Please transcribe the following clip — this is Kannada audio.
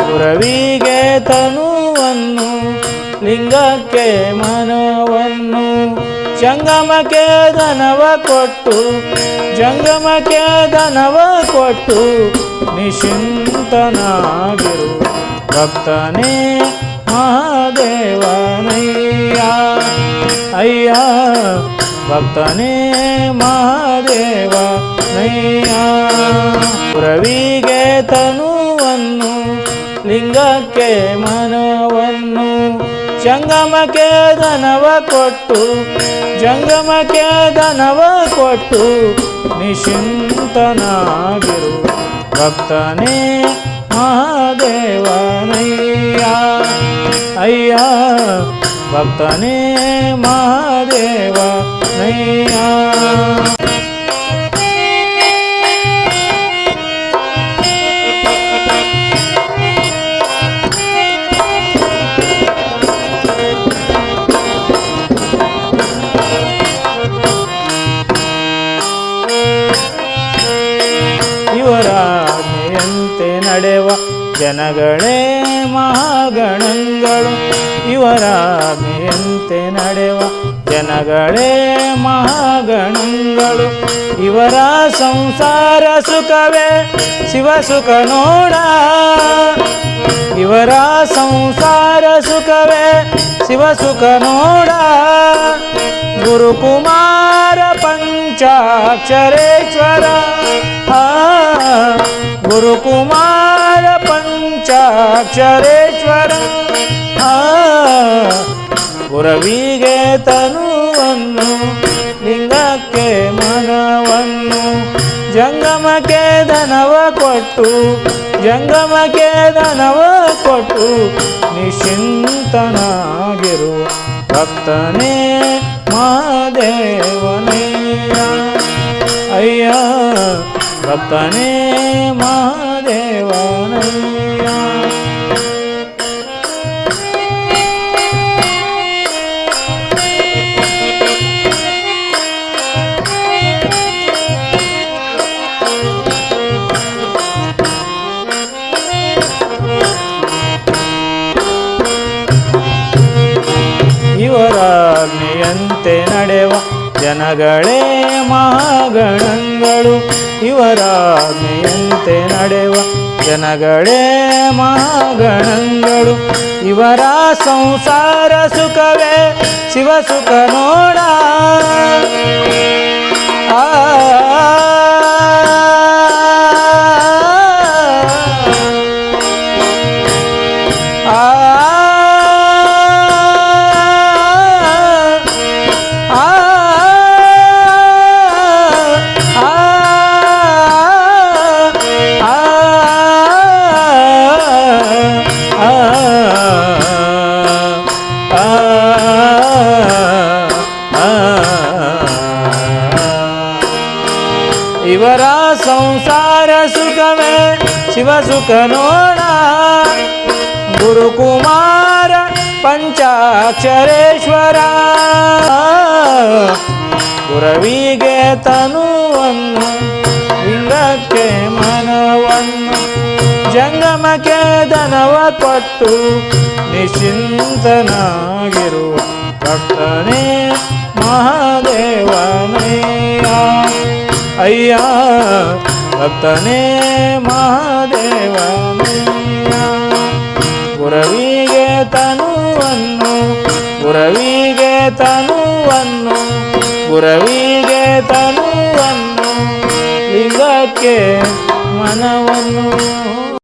ಗುರವಿಗೆ ತನುವನ್ನು ಲಿಂಗಕ್ಕೆ ಮನವನ್ನು ಜಂಗಮಕ್ಕೆ ದನವ ಕೊಟ್ಟು ಜಂಗಮಕ್ಕೆ ದನವ ಕೊಟ್ಟು ನಿಶಿಂತನಾಗಿರು. ಭಕ್ತನೇ ಮಹಾದೇವನಯ್ಯ. ಅಯ್ಯ, ಭಕ್ತನೇ ಮಹಾದೇವ ನಯ್ಯ ರವಿಗೆ ತನುವನ್ನು ಲಿಂಗಕ್ಕೆ ಮನವನ್ನು ಜಂಗಮಕ್ಕೆ ದನವ ಕೊಟ್ಟು ಜಂಗಮಕ್ಕೆ ದನವ ಕೊಟ್ಟು ನಿಶಿಂತನಾಗಿರು. ಭಕ್ತನೇ ಮಹಾದೇವನಯ್ಯ. ಅಯ್ಯ ಭಕ್ತನೇ ಮಹಾದೇವ ನಯ್ಯ ನಡೆವ ಜನಗಳೇ ಮಹಾಗಣಗಳು, ಇವರಾಜ್ಞೆಯಂತೆ ನಡೆವ ಜನಗಳೇ ಮಹಾಗಣಗಳು, ಇವರ ಸಂಸಾರ ಸುಖವೇ ಶಿವ ಸುಖ ನೋಡ. ಇವರ ಸಂಸಾರ ಸುಖವೇ ಶಿವ ಸುಖ ನೋಡ. ಗುರುಕುಮಾರ ಪಂಚಾಕ್ಷರೇಶ್ವರ ಗುರುಕುಮಾರ ಪಂಚಾಕ್ಷರೇಶ್ವರ ಪುರವಿಗೆ ತನುವನ್ನು ಲಿಂಗಕ್ಕೆ ಮನವನ್ನು ಜಂಗಮಕ್ಕೆ ದನವ ಕೊಟ್ಟು ಜಂಗಮಕ್ಕೆ ದನವ ಕೊಟ್ಟು ನಿಶ್ಚಿಂತನಾಗಿರು ಭಕ್ತನೇ ಮಹಾದೇವನೇ ಅಯ್ಯ ಭಕ್ತನೇ ಮಹಾದೇವನಯ್ಯ ಇವರಾಜ್ಞೆಯಂತೆ ನಡೆವ ಜನಗಳೇ ಮಹಾಗಣಗಳು. ಇವರಾಜ್ಞೆಯಂತೆ ನಡೆವ ಜನಗಳೇ ಮಹಾಗಣಗಳು. ಇವರ ಸಂಸಾರ ಸುಖವೇ ಶಿವ ಸುಖ ನೋಡ. ಸಂಸಾರ ಸುಖವೇ ಶಿವ ಸುಖ ನೋಡ ಗುರುಕುಮಾರ ಪಂಚಾಕ್ಷರೇಶ್ವರ. ಗುರವಿಗೆ ತನುವನ್ನು ಲಿಂಗಕ್ಕೆ ಮನವನ್ನು, ಜಂಗಮಕ್ಕೆ ದನವ ಕೊಟ್ಟು ನಿಶ್ಚಿಂತನಾಗಿರುವ ಭಕ್ತನೇ ಮಹಾದೇವನಯ್ಯ ಅಯ್ಯ ಭಕ್ತನೇ ಮಹಾದೇವನಯ್ಯ ಗುರವಿಗೆ ತನುವನ್ನು ಗುರವಿಗೆ ತನುವನ್ನು ಗುರವಿಗೆ ತನುವನ್ನು ಲಿಂಗಕ್ಕೆ ಮನವನ್ನು.